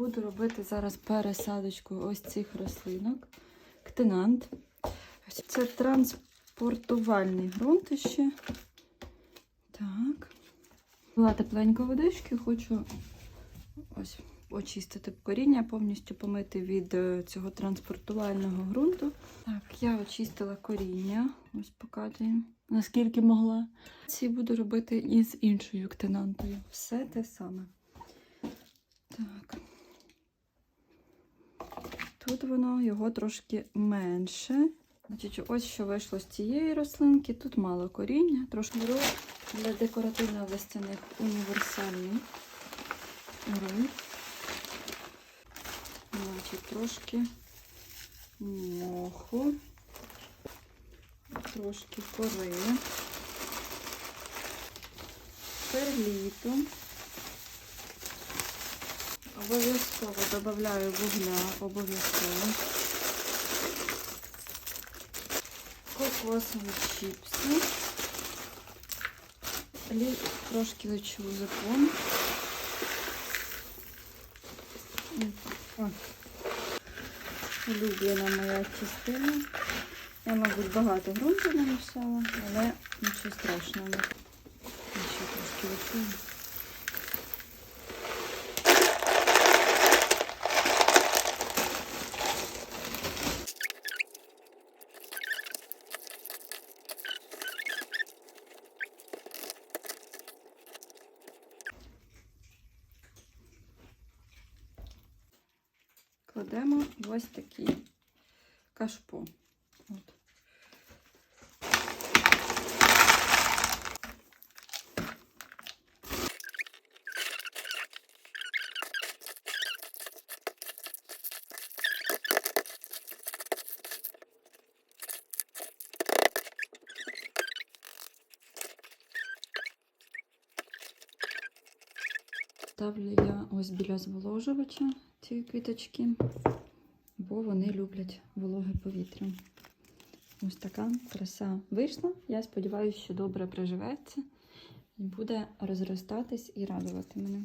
Буду робити зараз пересадочку ось цих рослинок. Ктинант. Ось Це транспортувальний ґрунт ще. Так. Була тепленька водички, хочу ось очистити коріння, повністю помити від е, цього транспортувального ґрунту. Так, я очистила коріння, ось показую, наскільки могла. Ці буду робити із іншою ктинантою. Все те саме. Так. Тут воно його трошки менше. Значить, ось що вийшло з цієї рослинки. Тут мало коріння, трошки беру для декоративно-листяних універсальний ґрунт. Значить, трошки моху, трошки кори, перліту. Обов'язково додаю вугля, обов'язково. Кокосові чіпси. Трошки лечу закон. Улюблена моя частина. Я, мабуть, багато ґрунту намішала, але нічого страшного. Ще трошки лечу. Кладемо ось такий кашпо. От. Ставлю я ось біля зволожувача ці квіточки, бо вони люблять вологе повітря. Ось така краса вийшла. Я сподіваюся, що добре приживеться і буде розростатись і радувати мене.